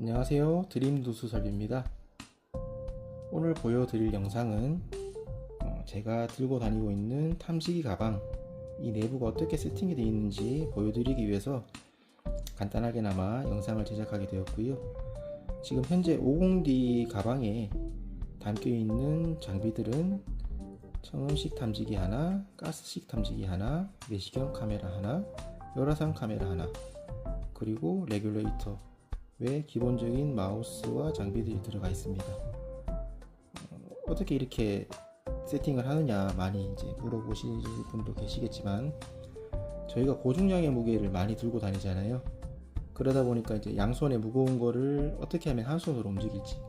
안녕하세요. 드림누수설비입니다. 오늘 보여드릴 영상은 어, 제가 들고 다니고 있는 탐지기 가방 이 내부가 어떻게 세팅이 되어 있는지 보여드리기 위해서 간단하게나마 영상을 제작하게 되었고요. 지금 현재 50D 가방에 담겨 있는 장비들은 청음식 탐지기 하나, 가스식 탐지기 하나, 내시경 카메라 하나, 열화상 카메라 하나, 그리고 레귤레이터 외 기본적인 마우스와 장비들이 들어가 있습니다. 어, 떻게 이렇게 세팅을 하느냐 많이 이제 물어보실 분도 계시겠지만 저희가 고중량의 무게를 많이 들고 다니잖아요. 그러다 보니까 이제 양손에 무거운 거를 어떻게 하면 한 손으로 움직일지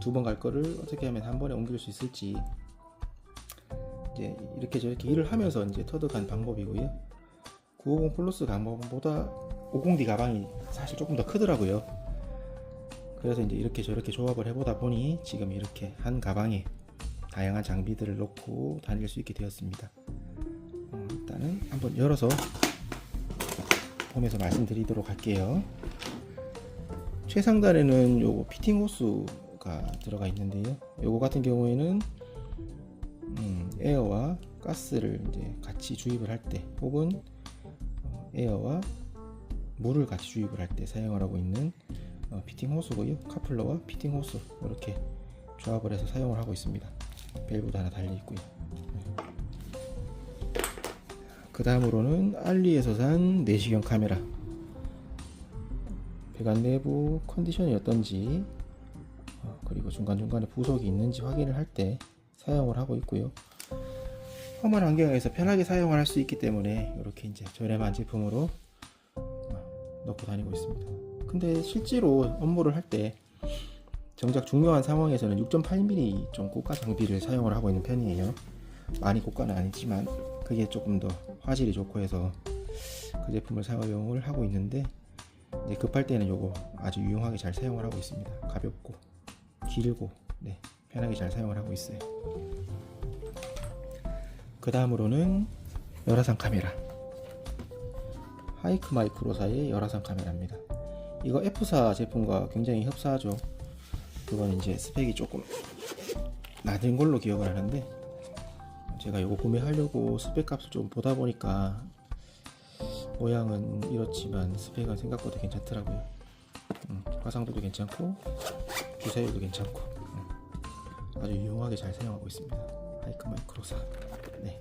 두 번 갈 거를 어떻게 하면 한 번에 옮길 수 있을지 이제 이렇게 저렇게 일을 하면서 이제 터득한 방법이고요. 950 플러스 가방보다 50D 가방이 사실 조금 더 크더라고요. 그래서 이제 이렇게 저렇게 조합을 해보다 보니 지금 이렇게 한 가방에 다양한 장비들을 넣고 다닐 수 있게 되었습니다. 어, 일단은 한번 열어서 보면서 말씀드리도록 할게요. 최상단에는 요거 피팅 호스가 들어가 있는데요. 요거 같은 경우에는 음, 에어와 가스를 이제 같이 주입을 할 때 혹은 어, 에어와 물을 같이 주입을 할 때 사용을 하고 있는 어, 피팅 호스고요. 카플러와 피팅 호스 이렇게 조합을 해서 사용을 하고 있습니다. 밸브도 하나 달려 있고요. 그 다음으로는 알리에서 산 내시경 카메라 배관 내부 컨디션이 어떤지 어, 그리고 중간중간에 부속이 있는지 확인을 할 때 사용을 하고 있고요. 험한 환경에서 편하게 사용을 할 수 있기 때문에 이렇게 이제 저렴한 제품으로 어, 넣고 다니고 있습니다. 근데 실제로 업무를 할 때 정작 중요한 상황에서는 6.8mm 좀 고가 장비를 사용을 하고 있는 편이에요. 많이 고가는 아니지만 그게 조금 더 화질이 좋고 해서 그 제품을 사용을 하고 있는데 급할 때는 요거 아주 유용하게 잘 사용을 하고 있습니다. 가볍고 길고 네, 편하게 잘 사용을 하고 있어요. 그 다음으로는 열화상 카메라 하이크 마이크로사의 열화상 카메라입니다. 이거 F사 제품과 굉장히 흡사하죠. 그건 이제 스펙이 조금 낮은 걸로 기억을 하는데 제가 이거 구매하려고 스펙 값을 좀 보다 보니까 모양은 이렇지만 스펙은 생각보다 괜찮더라고요. 음, 화상도도 괜찮고 주사율도 괜찮고 음, 아주 유용하게 잘 사용하고 있습니다. 하이크 마이크로사. 네.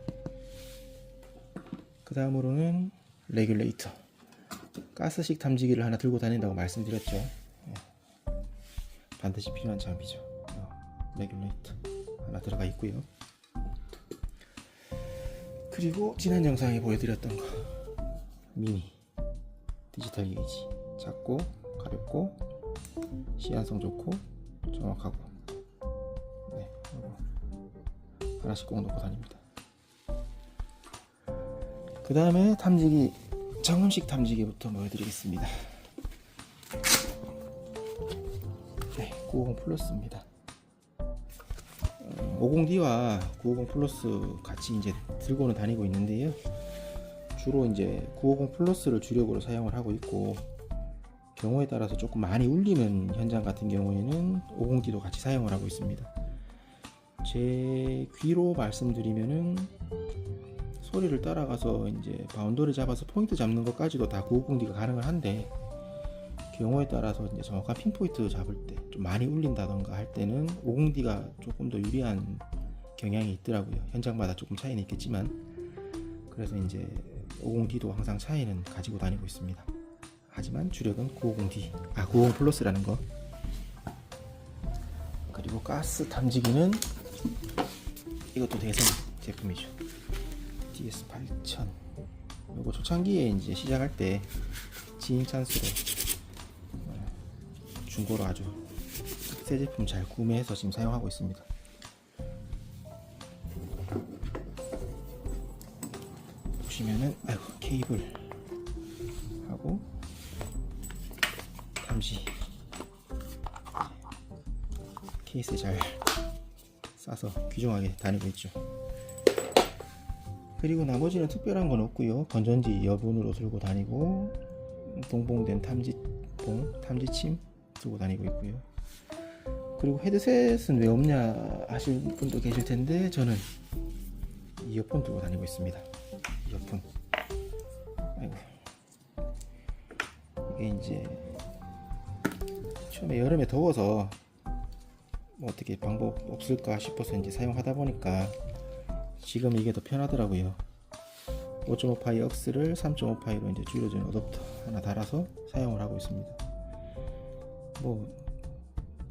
그 다음으로는 레귤레이터. 가스식 탐지기를 하나 들고 다닌다고 말씀드렸죠. 예. 반드시 필요한 장비죠. 어, 레귤레이터 하나 들어가 있고요. 그리고 지난 영상에 보여드렸던 거 미니 디지털 게이지 작고 가볍고 시한성 좋고 정확하고 네 하나씩 꼭 놓고 다닙니다. 그 다음에 탐지기 정음식 탐지기부터 보여드리겠습니다. 네, 950 플러스입니다. 50D와 950 플러스 같이 이제 들고는 다니고 있는데요. 주로 이제 950 플러스를 주력으로 사용을 하고 있고 경우에 따라서 조금 많이 울리는 현장 같은 경우에는 50D도 같이 사용을 하고 있습니다. 제 귀로 말씀드리면은 소리를 따라가서 이제 바운더를 잡아서 포인트 잡는 것까지도 다 950D가 가능을 한데 경우에 따라서 이제 정확한 핀 포인트 잡을 때 좀 많이 울린다던가 할 때는 50D가 조금 더 유리한 경향이 있더라고요. 현장마다 조금 차이는 있겠지만 그래서 이제 50D도 항상 차이는 가지고 다니고 있습니다. 하지만 주력은 950D, 아 950 플러스라는 거. 그리고 가스 탐지기는 이것도 대선 제품이죠. DS8000. 요거 초창기에 이제 시작할 때 지인 찬스로 중고로 아주 새 제품 잘 구매해서 지금 사용하고 있습니다. 보시면은 아이고 케이블 하고 잠시 케이스에 잘 싸서 귀중하게 다니고 있죠. 그리고 나머지는 특별한 건 없고요. 건전지 여분으로 들고 다니고 동봉된 탐지 이어폰 탐지침 들고 다니고 있고요. 그리고 헤드셋은 왜 없냐 하실 분도 계실 텐데 저는 이어폰 들고 다니고 있습니다. 이어폰. 아이고. 이게 이제 처음에 여름에 더워서 뭐 어떻게 방법 없을까 싶어서 이제 사용하다 보니까 지금 이게 더 편하더라고요. 5.5파이 억스를 3.5파이로 이제 줄여준 어댑터 하나 달아서 사용을 하고 있습니다. 뭐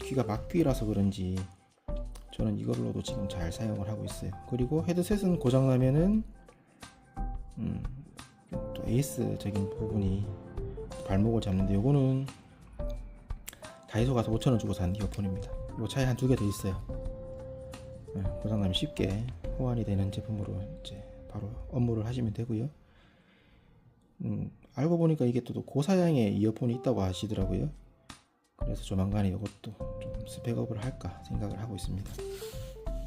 귀가 막귀라서 그런지 저는 이걸로도 지금 잘 사용을 하고 있어요. 그리고 헤드셋은 고장 나면은 음, 또 에이스적인 부분이 발목을 잡는데 요거는 다이소 가서 5천원 주고 산 이어폰입니다. 요 차에 한 두 개 더 있어요. 네, 고장나면 쉽게 호환이 되는 제품으로 이제 바로 업무를 하시면 되고요. 음, 알고 보니까 이게 또 고사양의 이어폰이 있다고 하시더라고요. 그래서 조만간에 이것도 좀 스펙업을 할까 생각을 하고 있습니다.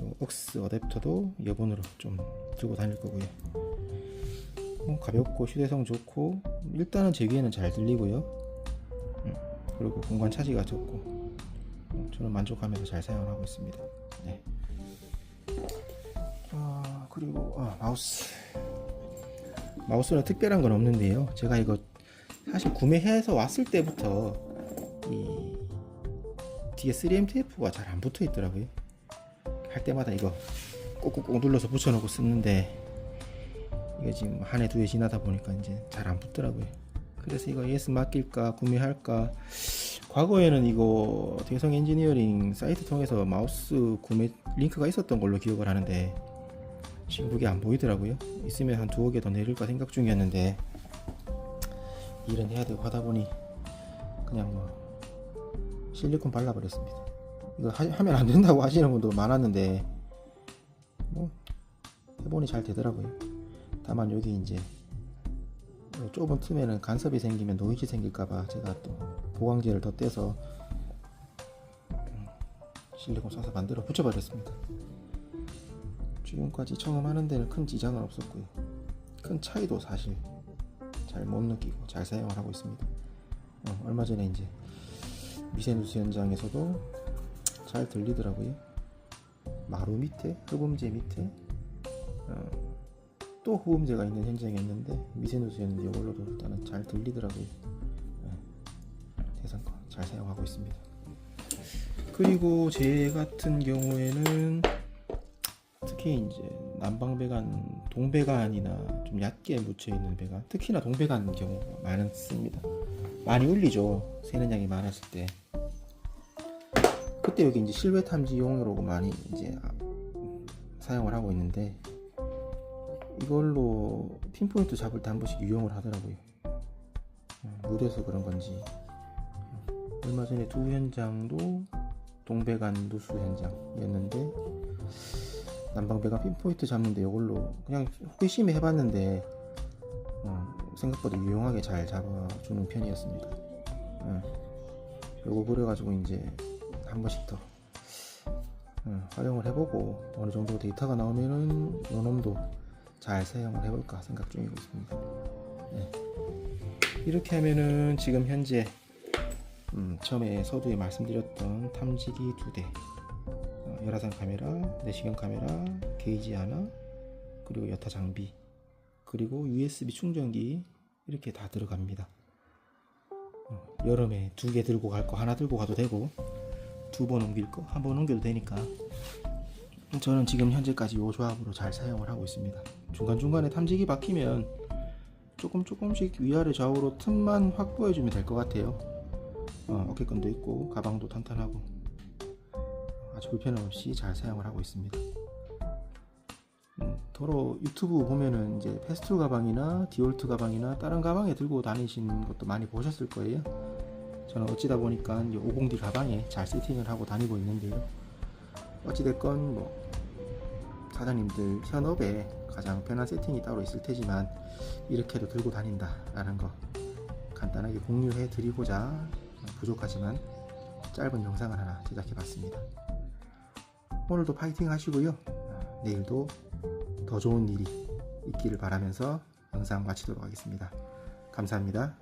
요 억스 어댑터도 이어폰으로 좀 들고 다닐 거고요. 뭐 가볍고 휴대성 좋고 일단은 제 귀에는 잘 들리고요. 음, 그리고 공간 차지가 적고 어, 저는 만족하면서 잘 사용을 하고 있습니다. 네. 아, 그리고 아, 마우스 마우스는 특별한 건 없는데요. 제가 이거 사실 구매해서 왔을 때부터 이 뒤에 3MTF가 잘 안 붙어 있더라고요. 할 때마다 이거 꼭꼭꼭 눌러서 붙여놓고 쓰는데 이게 지금 한 해 두 해 지나다 보니까 이제 잘 안 붙더라고요. 그래서 이거 ES 맡길까 구매할까 과거에는 이거 대성 엔지니어링 사이트 통해서 마우스 구매 링크가 있었던 걸로 기억을 하는데 지금 그게 안 보이더라고요. 있으면 한 두어 개 더 내릴까 생각 중이었는데 일은 해야 되고 하다 보니 그냥 뭐 실리콘 발라버렸습니다. 이거 하, 하면 안 된다고 하시는 분도 많았는데 뭐 해보니 잘 되더라고요. 다만 여기 이제 요 좁은 틈에는 간섭이 생기면 노이즈 생길까봐 제가 또 보강제를 더 떼서 음, 실리콘 쏴서 만들어 붙여버렸습니다. 지금까지 처음 하는 데는 큰 지장은 없었고요. 큰 차이도 사실 잘 못 느끼고 잘 사용을 하고 있습니다. 어, 얼마 전에 이제 미세누스 현장에서도 잘 들리더라고요. 마루 밑에, 흡음재 밑에 어, 또 흡음재가 있는 현장이었는데 미세누스였는데 이걸로도 일단은 잘 들리더라고요. 네. 대상껏 잘 사용하고 있습니다. 그리고 제 같은 경우에는 특히 이제 남방배관, 동배관이나 좀 얕게 묻혀 있는 배관, 특히나 동배관 경우가 많습니다. 많이 울리죠. 새는 양이 많았을 때. 그때 여기 이제 실외 탐지용으로 많이 이제 아, 사용을 하고 있는데 이걸로 핀포인트 잡을 때 한 번씩 유용을 하더라고요. 음, 무대서 그런 건지. 음, 얼마 전에 두 현장도 동배관 누수 현장이었는데 난방배관 핀포인트 잡는데 이걸로 그냥 호기심에 해봤는데 어, 생각보다 유용하게 잘 잡아주는 편이었습니다. 어, 요거 그래가지고 이제 한 번씩 더 어, 활용을 해보고 어느 정도 데이터가 나오면은 요놈도 잘 사용을 해볼까 생각 중이고 있습니다. 네. 이렇게 하면은 지금 현재 음, 처음에 서두에 말씀드렸던 탐지기 두 대, 어, 열화상 카메라, 내시경 카메라, 게이지 하나, 그리고 여타 장비, 그리고 USB 충전기 이렇게 다 들어갑니다. 어, 여름에 두 개 들고 갈 거 하나 들고 가도 되고 두 번 옮길 거 한 번 옮겨도 되니까 저는 지금 현재까지 이 조합으로 잘 사용을 하고 있습니다. 중간중간에 탐지기 박히면 조금 조금씩 위아래 좌우로 틈만 확보해주면 될 것 같아요. 어, 어깨끈도 있고 가방도 탄탄하고 아주 불편함 없이 잘 사용을 하고 있습니다. 음, 도로 유튜브 보면은 이제 페스툴 가방이나 디올트 가방이나 다른 가방에 들고 다니시는 것도 많이 보셨을 거예요. 저는 어찌다 보니까 50D 가방에 잘 세팅을 하고 다니고 있는데요. 어찌됐건 뭐 사장님들 현업에 가장 편한 세팅이 따로 있을 테지만 이렇게도 들고 다닌다라는 거 간단하게 공유해 드리고자 부족하지만 짧은 영상을 하나 제작해 봤습니다. 오늘도 파이팅 하시고요. 내일도 더 좋은 일이 있기를 바라면서 영상 마치도록 하겠습니다. 감사합니다.